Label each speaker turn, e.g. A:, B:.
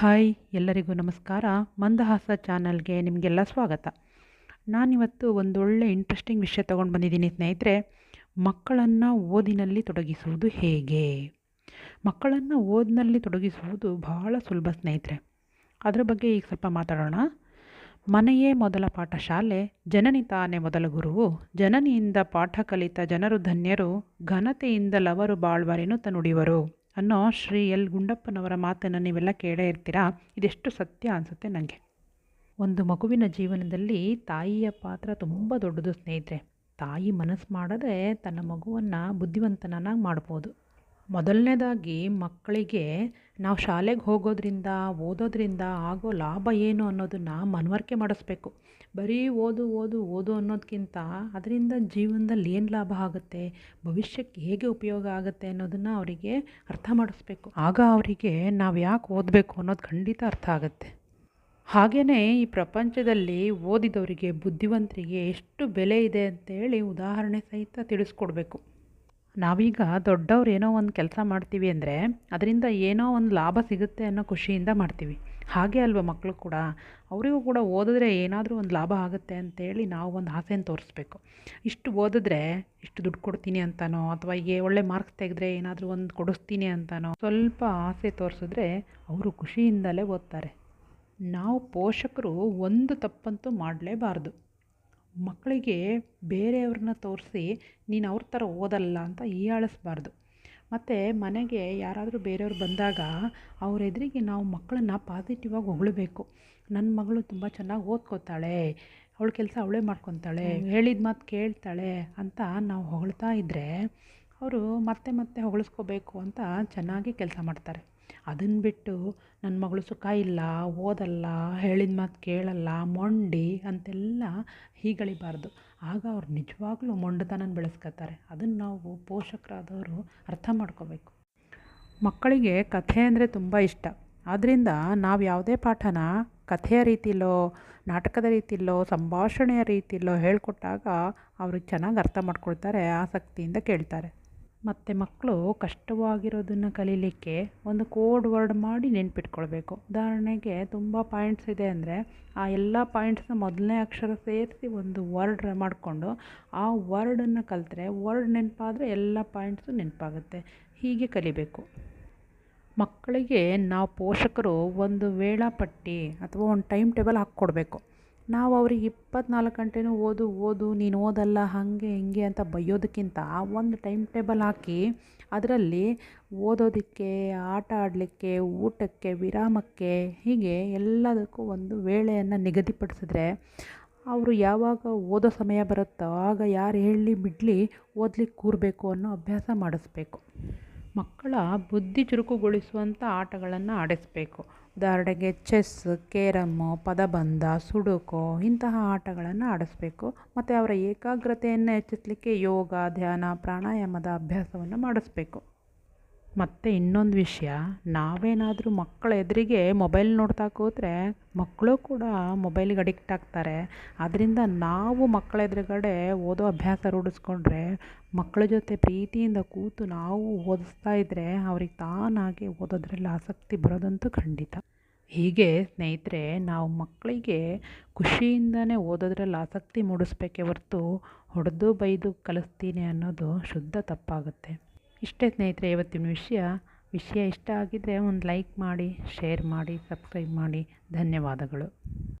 A: Hi, ಎಲ್ಲರಿಗೂ ನಮಸ್ಕಾರ. ಮಂದಹಾಸ ಚಾನಲ್ಗೆ ನಿಮಗೆಲ್ಲ ಸ್ವಾಗತ. ನಾನಿವತ್ತು ಒಂದೊಳ್ಳೆ ಇಂಟ್ರೆಸ್ಟಿಂಗ್ ವಿಷಯ ತೊಗೊಂಡು ಬಂದಿದ್ದೀನಿ ಸ್ನೇಹಿತರೆ. ಮಕ್ಕಳನ್ನು ಓದಿನಲ್ಲಿ ತೊಡಗಿಸುವುದು ಹೇಗೆ? ಮಕ್ಕಳನ್ನು ಓದಿನಲ್ಲಿ ತೊಡಗಿಸುವುದು ಬಹಳ ಸುಲಭ ಸ್ನೇಹಿತರೆ. ಅದರ ಬಗ್ಗೆ ಈಗ ಸ್ವಲ್ಪ ಮಾತಾಡೋಣ. ಮನೆಯೇ ಮೊದಲ ಪಾಠಶಾಲೆ, ಜನನಿ ತಾನೇ ಮೊದಲ ಗುರುವು. ಜನನಿಯಿಂದ ಪಾಠ ಕಲಿತ ಜನರು ಧನ್ಯರು, ಘನತೆಯಿಂದ ಲವರು ಬಾಳ್ವರೆನು ನುಡಿವರು ಅನ್ನೋ ಶ್ರೀ ಎಲ್ ಗುಂಡಪ್ಪನವರ ಮಾತನ್ನು ನೀವೆಲ್ಲ ಕೇಳೇ ಇರ್ತೀರಾ? ಇದೆಷ್ಟು ಸತ್ಯ ಅನಿಸುತ್ತೆ ನನಗೆ ಒಂದು ಮಗುವಿನ ಜೀವನದಲ್ಲಿ ತಾಯಿಯ ಪಾತ್ರ ತುಂಬ ದೊಡ್ಡದು ಸ್ನೇಹಿತರೆ. ತಾಯಿ ಮನಸ್ಸು ಮಾಡಿದ್ರೆ ತನ್ನ ಮಗುವನ್ನು ಬುದ್ಧಿವಂತನಾಗಿ ಮಾಡ್ಬೋದು. ಮೊದಲನೇದಾಗಿ ಮಕ್ಕಳಿಗೆ ನಾವು ಶಾಲೆಗೆ ಹೋಗೋದ್ರಿಂದ, ಓದೋದ್ರಿಂದ ಆಗೋ ಲಾಭ ಏನು ಅನ್ನೋದನ್ನು ಮನವರಿಕೆ ಮಾಡಿಸ್ಬೇಕು. ಬರೀ ಓದು ಓದು ಓದು ಅನ್ನೋದಕ್ಕಿಂತ ಅದರಿಂದ ಜೀವನದಲ್ಲಿ ಏನು ಲಾಭ ಆಗುತ್ತೆ, ಭವಿಷ್ಯಕ್ಕೆ ಹೇಗೆ ಉಪಯೋಗ ಆಗುತ್ತೆ ಅನ್ನೋದನ್ನು ಅವರಿಗೆ ಅರ್ಥ ಮಾಡಿಸ್ಬೇಕು. ಆಗ ಅವರಿಗೆ ನಾವು ಯಾಕೆ ಓದಬೇಕು ಅನ್ನೋದು ಖಂಡಿತ ಅರ್ಥ ಆಗುತ್ತೆ. ಹಾಗೆಯೇ ಈ ಪ್ರಪಂಚದಲ್ಲಿ ಓದಿದವರಿಗೆ, ಬುದ್ಧಿವಂತರಿಗೆ ಎಷ್ಟು ಬೆಲೆ ಇದೆ ಅಂತೇಳಿ ಉದಾಹರಣೆ ಸಹಿತ ತಿಳಿಸ್ಕೊಡ್ಬೇಕು. ನಾವೀಗ ದೊಡ್ಡವ್ರು ಏನೋ ಒಂದು ಕೆಲಸ ಮಾಡ್ತೀವಿ ಅಂದರೆ ಅದರಿಂದ ಏನೋ ಒಂದು ಲಾಭ ಸಿಗುತ್ತೆ ಅನ್ನೋ ಖುಷಿಯಿಂದ ಮಾಡ್ತೀವಿ. ಹಾಗೆ ಅಲ್ವ ಮಕ್ಕಳು ಕೂಡ? ಅವರಿಗೂ ಕೂಡ ಓದಿದ್ರೆ ಏನಾದರೂ ಒಂದು ಲಾಭ ಆಗುತ್ತೆ ಅಂತೇಳಿ ನಾವು ಒಂದು ಆಸೆಯನ್ನು ತೋರಿಸ್ಬೇಕು. ಇಷ್ಟು ಓದಿದ್ರೆ ಇಷ್ಟು ದುಡ್ಡು ಕೊಡ್ತೀನಿ ಅಂತನೋ, ಅಥವಾ ಈಗ ಒಳ್ಳೆ ಮಾರ್ಕ್ಸ್ ತೆಗೆದ್ರೆ ಏನಾದರೂ ಒಂದು ಕೊಡಿಸ್ತೀನಿ ಅಂತನೋ, ಸ್ವಲ್ಪ ಆಸೆ ತೋರಿಸಿದ್ರೆ ಅವರು ಖುಷಿಯಿಂದಲೇ ಓದ್ತಾರೆ. ನಾವು ಪೋಷಕರು ಒಂದು ತಪ್ಪಂತೂ ಮಾಡಲೇಬಾರ್ದು. ಮಕ್ಕಳಿಗೆ ಬೇರೆಯವ್ರನ್ನ ತೋರಿಸಿ ನೀನು ಅವ್ರ ಥರ ಓದಲ್ಲ ಅಂತ ಹೀಯಾಳಿಸ್ಬಾರ್ದು. ಮತ್ತು ಮನೆಗೆ ಯಾರಾದರೂ ಬೇರೆಯವ್ರು ಬಂದಾಗ ಅವ್ರ ಎದುರಿಗೆ ನಾವು ಮಕ್ಕಳನ್ನ ಪಾಸಿಟಿವ್ ಆಗಿ ಹೊಗಳಬೇಕು. ನನ್ನ ಮಗಳು ತುಂಬ ಚೆನ್ನಾಗಿ ಓದ್ಕೋತಾಳೆ ಅವಳ ಕೆಲಸ ಅವಳೇ ಮಾಡ್ಕೊತಾಳೆ ಹೇಳಿದ ಮಾತು ಕೇಳ್ತಾಳೆ ಅಂತ ನಾವು ಹೊಗಳ್ತಾ ಇದ್ದರೆ ಅವರು ಮತ್ತೆ ಮತ್ತೆ ಹೊಗಳಿಸ್ಕೋಬೇಕು ಅಂತ ಚೆನ್ನಾಗಿ ಕೆಲಸ ಮಾಡ್ತಾರೆ. ಅದನ್ನು ಬಿಟ್ಟು ನನ್ನ ಮಗಳು ಸುಖ ಇಲ್ಲ, ಓದಲ್ಲ, ಹೇಳಿದ ಮಾತು ಕೇಳಲ್ಲ, ಮೊಂಡಿ ಅಂತೆಲ್ಲ ಹೀಗಳಿಬಾರ್ದು. ಆಗ ಅವ್ರು ನಿಜವಾಗ್ಲೂ ಮೊಂಡತನನ ಬೆಳೆಸ್ಕೊತಾರೆ. ಅದನ್ನು ನಾವು ಪೋಷಕರಾದವರು ಅರ್ಥ ಮಾಡ್ಕೋಬೇಕು. ಮಕ್ಕಳಿಗೆ ಕಥೆ ಅಂದರೆ ತುಂಬ ಇಷ್ಟ. ಆದ್ದರಿಂದ ನಾವು ಯಾವುದೇ ಪಾಠನ ಕಥೆಯ ರೀತಿಲೋ, ನಾಟಕದ ರೀತಿಲೋ, ಸಂಭಾಷಣೆಯ ರೀತಿಲೋ ಹೇಳಿಕೊಟ್ಟಾಗ ಅವ್ರಿಗೆ ಚೆನ್ನಾಗಿ ಅರ್ಥ ಮಾಡ್ಕೊಳ್ತಾರೆ, ಆಸಕ್ತಿಯಿಂದ ಕೇಳ್ತಾರೆ. ಮತ್ತು ಮಕ್ಕಳು ಕಷ್ಟವಾಗಿರೋದನ್ನು ಕಲೀಲಿಕ್ಕೆ ಒಂದು ಕೋಡ್ ವರ್ಡ್ ಮಾಡಿ ನೆನ್ಪಿಟ್ಕೊಳ್ಬೇಕು. ಉದಾಹರಣೆಗೆ ತುಂಬ ಪಾಯಿಂಟ್ಸ್ ಇದೆ ಅಂದರೆ ಆ ಎಲ್ಲ ಪಾಯಿಂಟ್ಸ್ನ ಮೊದಲನೇ ಅಕ್ಷರ ಸೇರಿಸಿ ಒಂದು ವರ್ಡ್ ಮಾಡಿಕೊಂಡು ಆ ವರ್ಡನ್ನು ಕಲಿತ್ರೆ ವರ್ಡ್ ನೆನಪಾದರೆ ಎಲ್ಲ ಪಾಯಿಂಟ್ಸು ನೆನಪಾಗುತ್ತೆ. ಹೀಗೆ ಕಲಿಬೇಕು. ಮಕ್ಕಳಿಗೆ ನಾವು ಪೋಷಕರು ಒಂದು ವೇಳಾಪಟ್ಟಿ ಅಥವಾ ಒಂದು ಟೈಮ್ ಟೇಬಲ್ ಹಾಕ್ಕೊಡ್ಬೇಕು. ನಾವು ಅವ್ರಿಗೆ ಇಪ್ಪತ್ನಾಲ್ಕು ಗಂಟೆನೂ ಓದು ಓದು, ನೀನು ಓದಲ್ಲ, ಹಾಗೆ, ಹಿಂಗೆ ಅಂತ ಬೈಯೋದಕ್ಕಿಂತ ಒಂದು ಟೈಮ್ ಟೇಬಲ್ ಹಾಕಿ ಅದರಲ್ಲಿ ಓದೋದಕ್ಕೆ, ಆಟ ಆಡಲಿಕ್ಕೆ, ಊಟಕ್ಕೆ, ವಿರಾಮಕ್ಕೆ ಹೀಗೆ ಎಲ್ಲದಕ್ಕೂ ಒಂದು ವೇಳೆಯನ್ನು ನಿಗದಿಪಡಿಸಿದ್ರೆ ಅವರು ಯಾವಾಗ ಓದೋ ಸಮಯ ಬರುತ್ತೋ ಆಗ ಯಾರು ಹೇಳಿ ಬಿಡಲಿ ಓದ್ಲಿಕ್ಕೆ ಕೂರಬೇಕು ಅನ್ನೋ ಅಭ್ಯಾಸ ಮಾಡಿಸ್ಬೇಕು. ಮಕ್ಕಳ ಬುದ್ಧಿ ಚುರುಕುಗೊಳಿಸುವಂಥ ಆಟಗಳನ್ನು ಆಡಿಸ್ಬೇಕು. ಉದಾಹರಣೆಗೆ ಚೆಸ್, ಕೇರಮ್ಮು, ಪದಬಂಧ, ಸುಡುಕು ಇಂತಹ ಆಟಗಳನ್ನು ಆಡಿಸ್ಬೇಕು. ಮತ್ತು ಅವರ ಏಕಾಗ್ರತೆಯನ್ನು ಹೆಚ್ಚಿಸಲಿಕ್ಕೆ ಯೋಗ, ಧ್ಯಾನ, ಪ್ರಾಣಾಯಾಮದ ಅಭ್ಯಾಸವನ್ನು ಮಾಡಿಸ್ಬೇಕು. ಮತ್ತು ಇನ್ನೊಂದು ವಿಷಯ, ನಾವೇನಾದರೂ ಮಕ್ಕಳ ಎದುರಿಗೆ ಮೊಬೈಲ್ ನೋಡ್ತಾ ಕೂತ್ರೆ ಮಕ್ಕಳು ಕೂಡ ಮೊಬೈಲಿಗೆ ಅಡಿಕ್ಟ್ ಆಗ್ತಾರೆ. ಅದರಿಂದ ನಾವು ಮಕ್ಕಳ ಎದುರುಗಡೆ ಓದೋ ಅಭ್ಯಾಸ ರೂಢಿಸ್ಕೊಂಡ್ರೆ ಮಕ್ಕಳ ಜೊತೆ ಪ್ರೀತಿಯಿಂದ ಕೂತು ನಾವು ಓದಿಸ್ತಾ ಇದ್ದರೆ ಅವ್ರಿಗೆ ತಾನಾಗಿ ಓದೋದ್ರಲ್ಲಿ ಆಸಕ್ತಿ ಬರೋದಂತೂ ಖಂಡಿತ. ಹೀಗೆ ಸ್ನೇಹಿತರೆ, ನಾವು ಮಕ್ಕಳಿಗೆ ಖುಷಿಯಿಂದನೇ ಓದೋದ್ರಲ್ಲಿ ಆಸಕ್ತಿ ಮೂಡಿಸ್ಬೇಕೇ ಹೊರತು, ಹೊಡೆದು ಬೈದು ಕಲಿಸ್ತೀನಿ ಅನ್ನೋದು ಶುದ್ಧ ತಪ್ಪಾಗುತ್ತೆ. ಇಷ್ಟೇ ಸ್ನೇಹಿತರೆ, ಇವತ್ತಿನ ವಿಷಯ ವಿಷಯ ಇಷ್ಟ ಆಗಿದ್ದರೆ ಒಂದು ಲೈಕ್ ಮಾಡಿ ಶೇರ್ ಮಾಡಿ ಸಬ್ಸ್ಕ್ರೈಬ್ ಮಾಡಿ. ಧನ್ಯವಾದಗಳು.